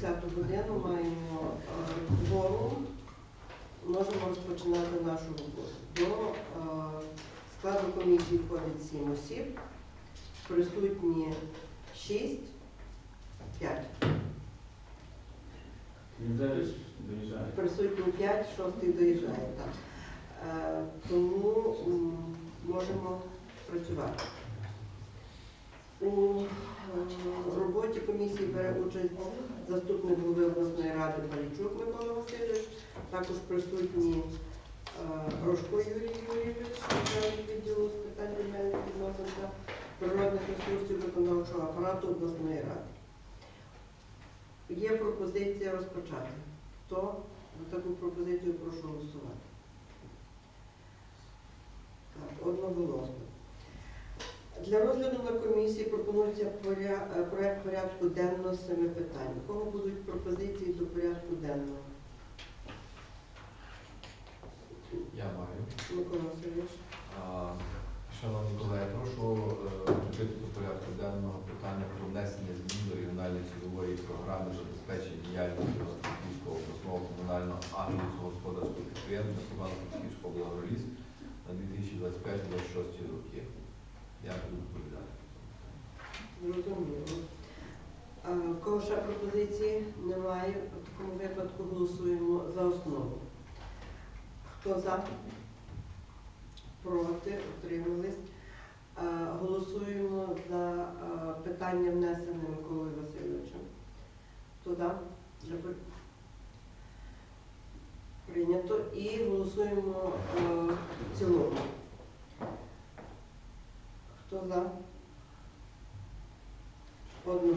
10 годину маємо е, кворум. Можемо розпочинати нашу роботу. До е, складу комісії входить 7 осіб, присутні 6, 5. Присутні 5, 6 доїжджає. Так. Е, Тому можемо працювати. У роботі комісії бере участь заступник голови обласної ради Палічук Микола Васильович, також присутні е, Рожко Юрій Юрійович, начальник відділу з питань земельних відносин та природних ресурсів виконавчого апарату обласної ради. Є пропозиція розпочати. Хто за таку пропозицію прошу голосувати? Так, одноголосно. Для розгляду на комісії пропонується е, проект порядку денного з семи питань. У кого будуть пропозиції до порядку денного? Я маю. Микола Васильович. Шановні колеги, прошу е, включити до порядку денного питання про внесення змін до регіональної цільової програми забезпечення діяльності Івано-Франківського обласного комунального агросільськогосподарського підприємства Івано-Франківського благороліс на 2025-2026 роки. Я буду доповідати. Зрозуміло. А, кого ще пропозиції немає. В такому випадку голосуємо за основу. Хто за? Проти? Утримались. Голосуємо за питання внесене Миколою Васильовичем. Хто за? Прийнято. І голосуємо в цілому. Хто за? Одного.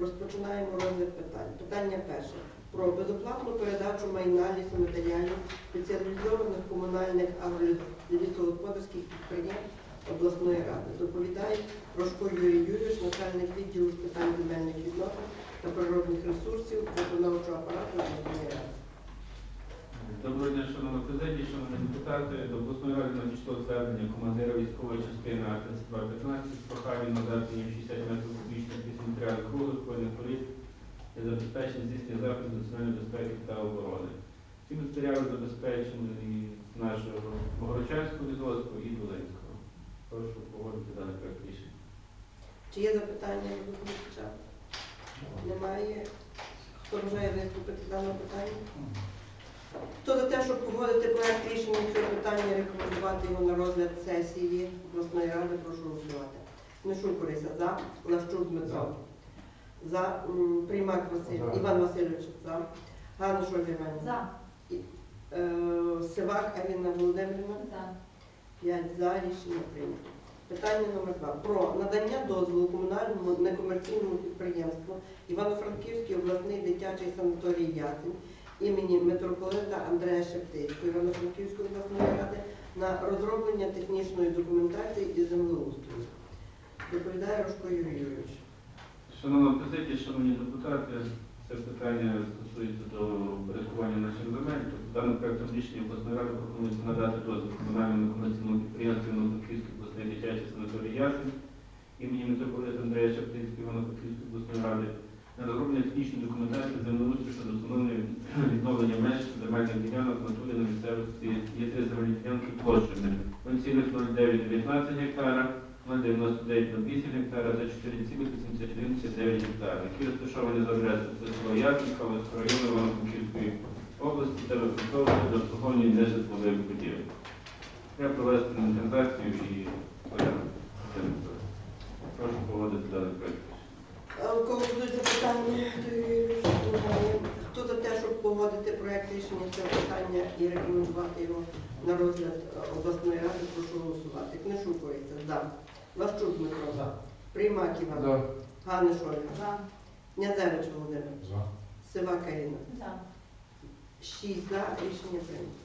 Розпочинаємо розгляд питань. Питання перше. Про безоплатну передачу майна лісоматеріалів спеціалізованих комунальних агролісогосподарських підприємств обласної ради. Доповідає Рожко Юрій Юрійович, начальник відділу з питань земельних відносин та природних ресурсів виконавчого апарату обласної ради. Доброго дня, шановні президії, шановні депутати. До обласної ради надійшло звернення командира військової частини А-3215 з проханням надати їм 60 метрів кубічних після матеріалів круглих збройних політ для забезпечення здійснення заходів національної безпеки та оборони. Ці матеріали забезпечені з нашого Богородчанського відомства і Долинського. Прошу погодити даний проект рішення. Чи є запитання до доповідача? Немає. Хто бажає виступити з даного питання? Хто за те, щоб погодити проект рішення цього питання і рекомендувати його на розгляд сесії обласної ради, прошу голосувати. Книшук Бориса за, Лавчук Дмитро. За М, Приймак Василь, За. Іван Васильович за. Ганна Шольга За. Е, Сивак Аліна Володимирівна. За. 5 за рішення прийнято. Питання номер 2 про надання дозволу комунальному некомерційному підприємству Івано-Франківський обласний дитячий санаторій Ясень імені митрополита Андрея Шептицького Івано-Франківської обласної ради на розроблення технічної документації і землеустрою. Доповідає Рожко Юрій Юрійович. Шановна президія, шановні депутати, це питання стосується до порядкування наших земель. Тобто даним проектом рішення обласної ради пропонується надати дозвіл комунальному комерційному підприємству Івано-Франківської обласної дитячої санаторії Ясень імені митрополита Андрея Шептицького Івано-Франківської обласної ради на розроблення технічної документації землеустрою щодо встановлення відновлення меж земельних ділянок в натурі на місцевості є три земельні ділянки площами 0,0919 гектара, 0,9908 гектара та 4,8159 гектара, які розташовані за адресою село Ясенка, Волинського району Івано-Франківської області та використовуються для обслуговування нежитлових будівель. Треба провести інвентаризацію і порядок. Прошу проводити даний проект. А У кого будуть запитання до Юрія Юрійовича? Немає. Хто за те, щоб погодити проект рішення цього питання і рекомендувати його на розгляд е, обласної ради, прошу голосувати. Книшук Борися, за. Лавчук Дмитро. За. Приймак Іван. За. Ганна Шольга. За. Князевич Володимир. За. Сива Каріна. За. Шість за. Рішення прийнято.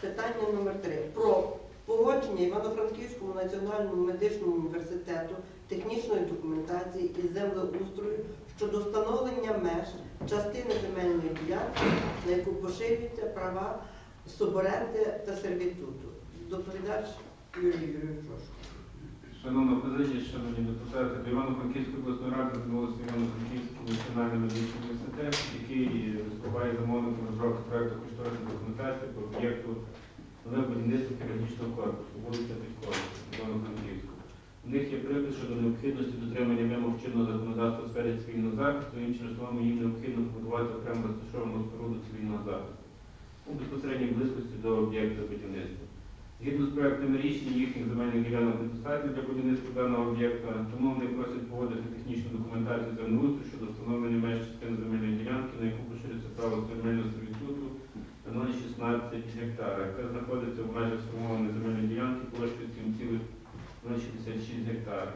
Питання номер три. Про погодження Івано-Франківському національному медичному університету технічної документації із землеустрою щодо встановлення меж частини земельної ділянки, на яку поширюються права суборенди та сервітуту. Доповідач Юрій Юрійович. прошу. Шановна президія, шановні депутати, до Івано-Франківської обласної ради звернулося Івано-Франківський національний медичний університет, який виступає замовником розробки проекту кошторисної документації по об'єкту нове будівництво хірургічного корпусу, вулиця Підкова, Івано-Франківську. У них є припис щодо необхідності дотримання вимог чинного законодавства у сфері цивільного захисту, іншими словами, їм необхідно побудувати окремо розташовану споруду цивільного захисту у безпосередній близькості до об'єкту будівництва. Згідно з проектами рішення, їхніх земельних ділянок недостатньо для будівництва даного об'єкта, тому вони просять погодити технічну документацію землеустрою щодо встановлення меж частини земельної ділянки, на яку поширюється право земельного сервітуту на 0,16 гектара, яка знаходиться в межах сформованої земельної ділянки площею 7,066 гектара.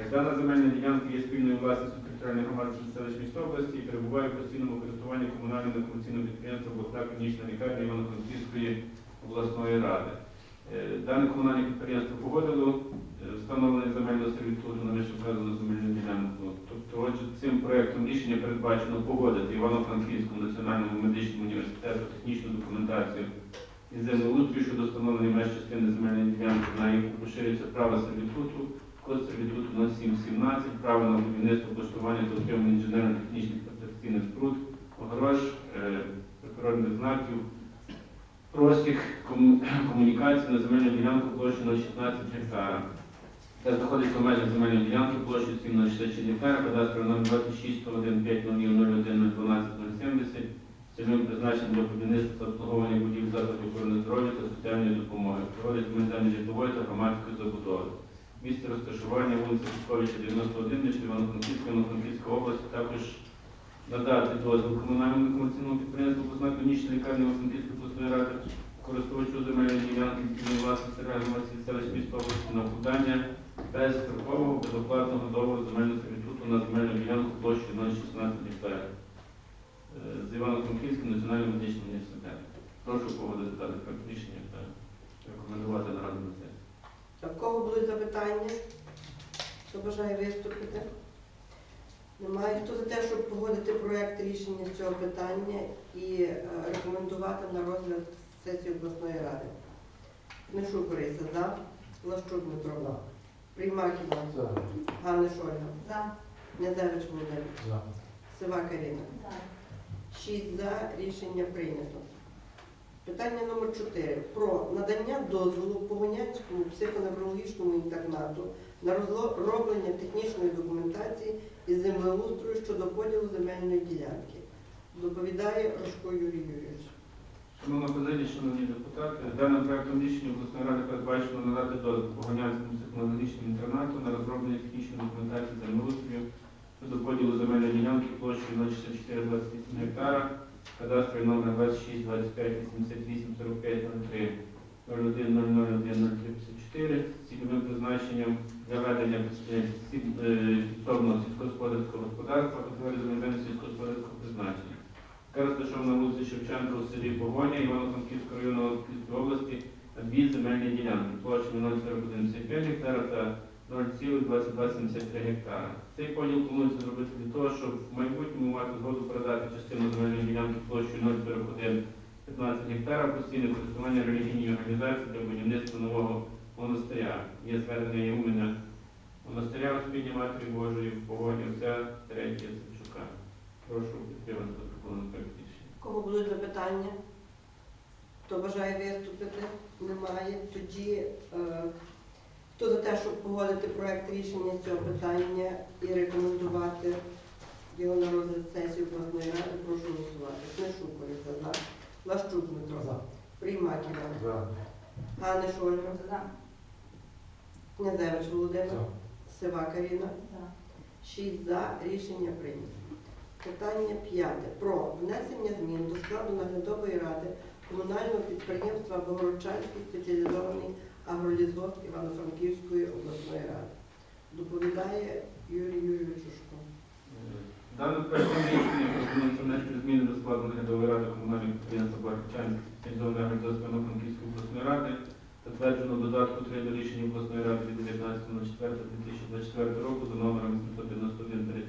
Е, Дана земельна ділянка є спільною власністю територіальної громади селищ міст області і перебуває в постійному користуванні комунального некомерційного підприємства обласна клінічна лікарня Івано-Франківської обласної ради. Е, Дане комунальне підприємство погодило е, встановлення земельного сервітуту на вищевказану земельну ділянку. Тобто, отже, цим проектом рішення передбачено погодити Івано-Франківському національному медичному університету технічну документацію із землеустрою щодо встановлення меж частини земельної ділянки, на яку поширюється право сервітуту, код сервітуту 0717, право на будівництво, облаштування та отримання інженерно-технічних професійних споруд, огорож, е, знаків, простих кому- комунікацій на земельну ділянку площею 16 гектара. Це знаходиться в межах земельної ділянки площею 7,66 гектара, кадастровий номер 26 101 501 012 070, цільовим призначенням для будівництва та обслуговування будівель закладів охорони здоров'я та соціальної допомоги, проводять гуманітарні житлової та громадської забудови. Місце розташування вулиця Пісковича 91, між Івано-Франківська, Івано-Франківська область, також надати дозвіл комунальному некомерційному підприємству обласна клінічна лікарня Івано-Франківської обласної ради, користувачу земельної ділянки власності реалізації селищ міст області на укладання без строкового безоплатного договору земельного сервітуту на земельну ділянку площею 016 гектарів е, з Івано-Франківським національним медичним університетом. Прошу погодити проект рішення та рекомендувати на раду на сесію. В кого будуть запитання? Хто бажає виступити? Немає. Хто за те, щоб погодити проект рішення з цього питання і е, рекомендувати на розгляд сесії обласної ради? Книшук Бориса, за. Лащук Дмитро. За. Приймак Іван. За. Ганиш Ольга. За. Незевич Володимир. За. Сива Каріна. За. Шість за. Рішення прийнято. Питання номер 4. Про надання дозволу Погонянському психоневрологічному інтернату на розроблення технічної документації із землеустрою щодо поділу земельної ділянки. Доповідає Рожко Юрій Юрійович. Шановна президія, шановні депутати, даним проектом рішення обласної ради передбачено надати дозвіл Погонянському психологічному інтернату на розроблення технічної документації землеустрою щодо поділу земельної ділянки площею 06428 гектара, кадастровий номер 26 25 88 45 03 01 001 0354 з цільовим призначенням для ведення е, підсобного сільськогосподарського господарства, категорії земельного сільськогосподарського призначення. Яка розташована на вулиці Шевченка у селі Погоня Івано-Франківського району області дві земельні ділянки. Площею 0,4175 гектара та 0,2273 гектара. Цей поділ планується зробити для того, щоб в майбутньому мати згоду передати частину земельної ділянки площею 0,4115 гектара постійне користування релігійній організації для будівництва нового монастиря. Є звернення Ігуменя монастиря Успіння Матері Божої в Погоні, отця Терентія Савчука. Прошу підтримати проект рішення. Кого будуть запитання? Хто бажає виступити? Немає. Тоді е, хто за те, щоб погодити проект рішення з цього питання і рекомендувати його на розгляд сесії обласної ради, прошу голосувати. Книшук Бориса, за. Лащук Дмитро. За. Приймак Іван. За. Ганиш Ольга. За. Князевич Володимир. За. Сива Каріна. За. Шість за. Рішення прийнято. Питання п'яте. Про внесення змін до складу наглядової ради комунального підприємства Богородчанський спеціалізований агролізгосп Івано-Франківської обласної ради. Доповідає Юрій Юрійович Шушко. Даним проектом рішення пропонується внести зміни до складу наглядової ради комунального підприємства Барчанської спеціалізованої агрозоспи Франківської обласної ради, затверджено додатку 3 до рішення обласної ради від 19.04.2024 року за номером 891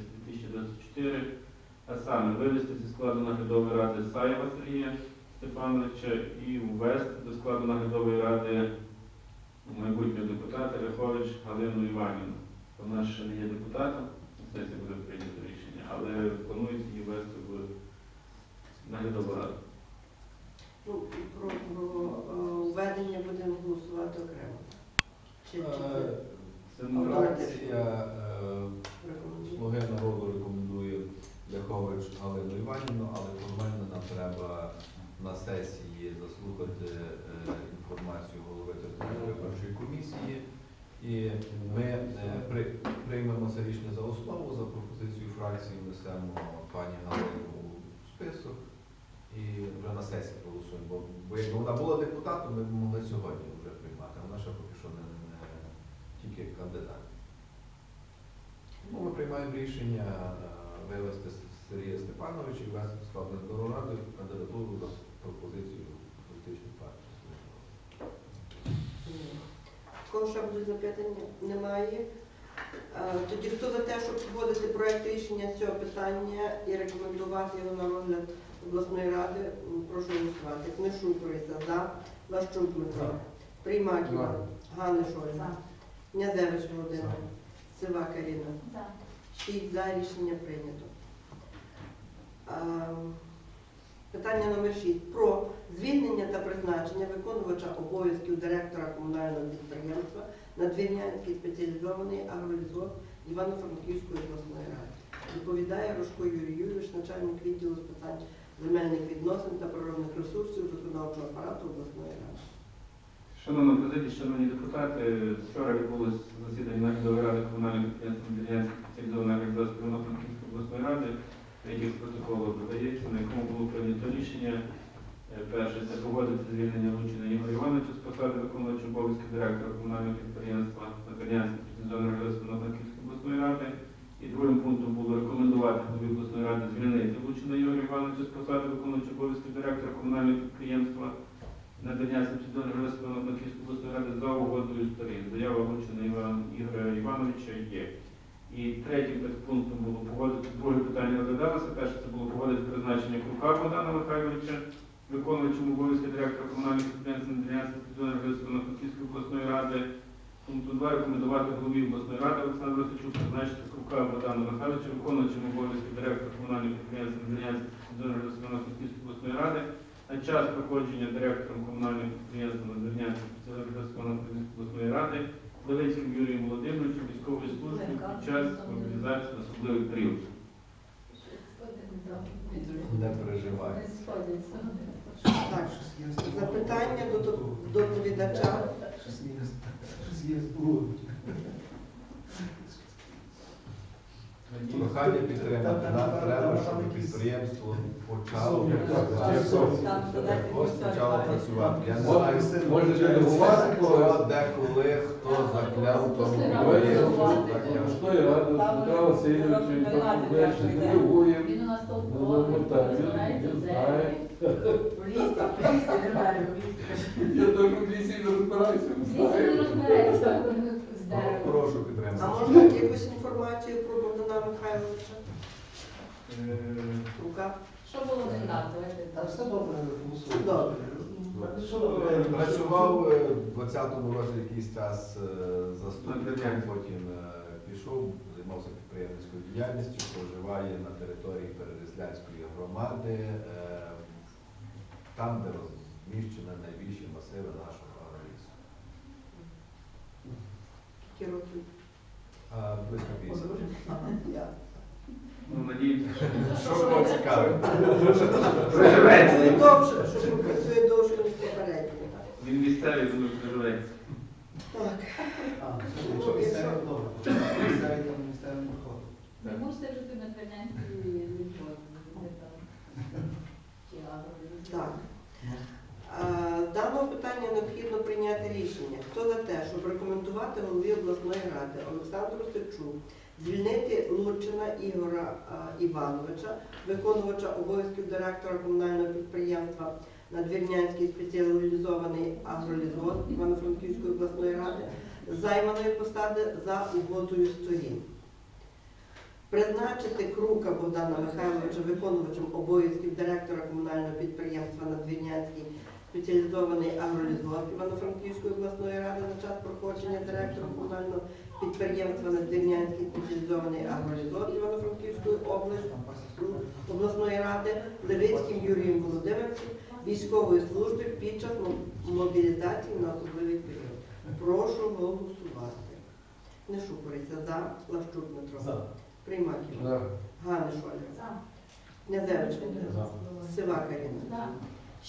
а саме вивести зі складу наглядової ради Саєва Сергія Степановича і ввести до складу наглядової ради майбутнього депутата Ряхович Галину Іванівну. Вона ще не є депутатом, сесія буде прийнято рішення, але планується її вести в наглядову раду. Ну, про, про е, введення будемо голосувати окремо. Чи, чи це Е, Це Фракція е. Слуги народу рекомендує Ляхович Галину Іванівну, але формально нам треба на сесії заслухати е, інформацію голови територіальної виборчої комісії. І ми е, при- приймемо це рішення за основу, за пропозицією фракції внесемо пані Галину у список і вже на сесії голосуємо. Бо, бо якби вона була депутатом, ми б могли сьогодні вже приймати, вона ще поки що не, не тільки кандидат. Тому ми приймаємо рішення е, вивести Сергія Степановича і ввести в склад Національної ради кандидатуру за пропозицією політичної партії. Кого ще будуть запитання? Немає. Е, Тоді хто за те, щоб погодити проект рішення з цього питання і рекомендувати його на розгляд обласної ради, прошу голосувати. Книшук Лариса, за. Лащук Дмитро. Приймак Іван. Ганиш Ольга. Князевич Володимир. Сива Каріна. За. Шість за рішення прийнято. Питання номер 6. Про звільнення та призначення виконувача обов'язків директора комунального підприємства Надвірнянський спеціалізований агролізот Івано-Франківської обласної ради. Доповідає Рожко Юрій Юрійович, начальник відділу з питань земельних відносин та природних ресурсів виконавчого апарату обласної ради. Шановна президія, шановні депутати, вчора відбулося засідання наглядової ради комунального підприємства Медвірянської спеціалізованої організації Івано-Франківської обласної ради, яких з протоколу додається, на якому було прийнято рішення. Е, Перше це погодити звільнення Лучина Ігоря Івановича з посади виконуючого обов'язки директора комунального підприємства Надвірнянської спеціалізованої організації Івано-Франківської обласної ради. І другим пунктом було рекомендувати голові обласної ради звільнити Лучина Ігоря Івановича з посади виконуючого обов'язки директора комунального підприємства надання субсидійної громадської обласної ради за угодою сторін. Заява вручена Іван Ігоря Івановича є. І третім пунктом було погодити, друге питання розглядалося. Перше це було погодити призначення Крука Богдана Михайловича, виконуючим обов'язки директора комунального підприємства Надвірнянської субсидійної громадської Франківської обласної ради. Пункту 2 рекомендувати голові обласної ради Олександру Васильчук призначити Крука Богдана Михайловича, виконуючим обов'язки директора комунального підприємства Надвірнянської субсидійної громадської обласної ради на час проходження директором комунального підприємства Надвірнянської спеціалізованої обласної ради Левицьким Юрієм Володимировичем військової служби під час мобілізації на особливий період. Не переживай. Так, запитання до до- доповідача. Прохання підтримати. Нам треба, щоб підприємство почало працювати. Почало працювати. Я не знаю, Може, делегувати хто, закляв тому Послухай, закляв. Що я він там ближче делегує. Він у нас Ну, толковий, ну, він- знає. дереві. В лісі, в лісі, нормально, в лісі. Я теж в лісі не розбираюся. Звідси він розбирається з Ну, деревом. Прошу А підтримати. можна якусь інформацію про Богдана Михайловича? Е, Рука. Що було не так? Та так. все добре функціонує. Добре? Працював е, в 20-му році якийсь час е, заступником, потім е, пішов, займався підприємницькою діяльністю, проживає на території Перереслянської громади, е, там, де розміщені найбільші масиви нашого агролісу. Скільки років? Близько вісім. Ну, надіємося, що Що було цікаве? Працює довше, що він працює довше, ніж попередньо. він місцевий, тому проживеться. Так. А, все, якщо місцеві, добре. Місцеві там місцеві доходи. Не мусите жити на Твернянській ліжбові. Чи. Так. Даного питання необхідно прийняти рішення. Хто за те, щоб рекомендувати голові обласної ради Олександру Сичу звільнити Лучина Ігора а, Івановича, виконувача обов'язків директора комунального підприємства Надвірнянський спеціалізований агролізон Івано-Франківської обласної ради займаної посади за угодою сторін. Призначити Крука Богдана Михайловича виконувачем обов'язків директора комунального підприємства Надвірнянський спеціалізований агролісгосп Івано-Франківської обласної ради на час проходження директором комунального підприємства Надвірнянський спеціалізований агролісгосп Івано-Франківської області обласної ради Левицьким Юрієм Володимировичем військової служби під час мобілізації на особливий період. Прошу голосувати. Нешупориця за, Лавчук Дмитро. За. Приймаків. За. Ганиш Ольга. За. Князевич. За. Сива Каріна. За.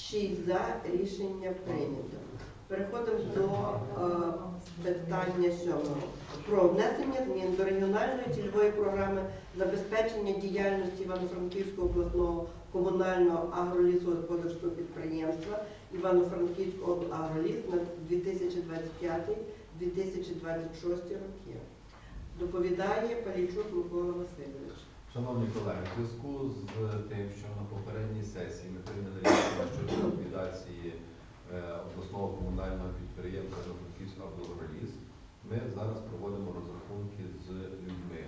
Шість за рішення прийнято. Переходимо до е, питання сьомого. Про внесення змін до регіональної цільової програми забезпечення діяльності Івано-Франківського обласного комунального агролісогосподарського підприємства Івано-Франківського агроліс на 2025-2026 роки. Доповідає Палійчук Микола Васильович. Шановні колеги, в зв'язку з тим, що на попередній сесії ми прийняли рішення щодо ліквідації е, обласного комунального підприємства Жовтоківська Абдолроліс, ми зараз проводимо розрахунки з людьми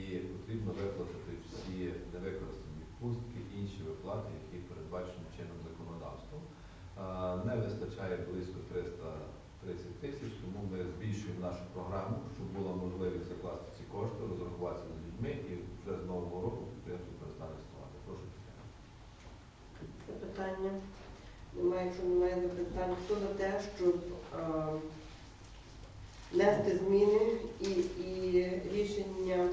і потрібно виплатити всі невикористані відпустки, інші виплати, які передбачені чином законодавством. Е, Не вистачає близько 330 тисяч, тому ми збільшуємо нашу програму, щоб була можливість закласти ці кошти, розрахуватися з людьми нового року підприємство перестане існувати. Прошу підтримати. Запитання? Немає, якщо немає запитань. Хто за те, щоб е, внести зміни і, і рішення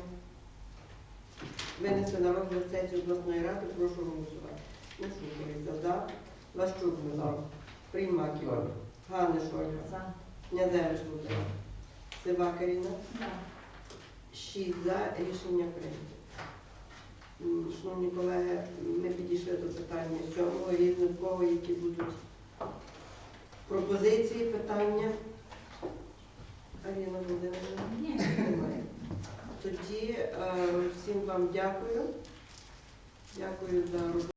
винести на розгляд сесії обласної ради, прошу голосувати. Не шукається. За. Лащук Дмитро. Приймаків. За. Ганиш Ольга. За. Князевич Володимир. Сива Каріна. За. Шість за рішення прийнято. Шановні колеги, ми підійшли до питання сьомого різних в кого, які будуть пропозиції, питання. Аріна Володимирівна? Ні. Немає. Тоді е, всім вам дякую. Дякую за роботу.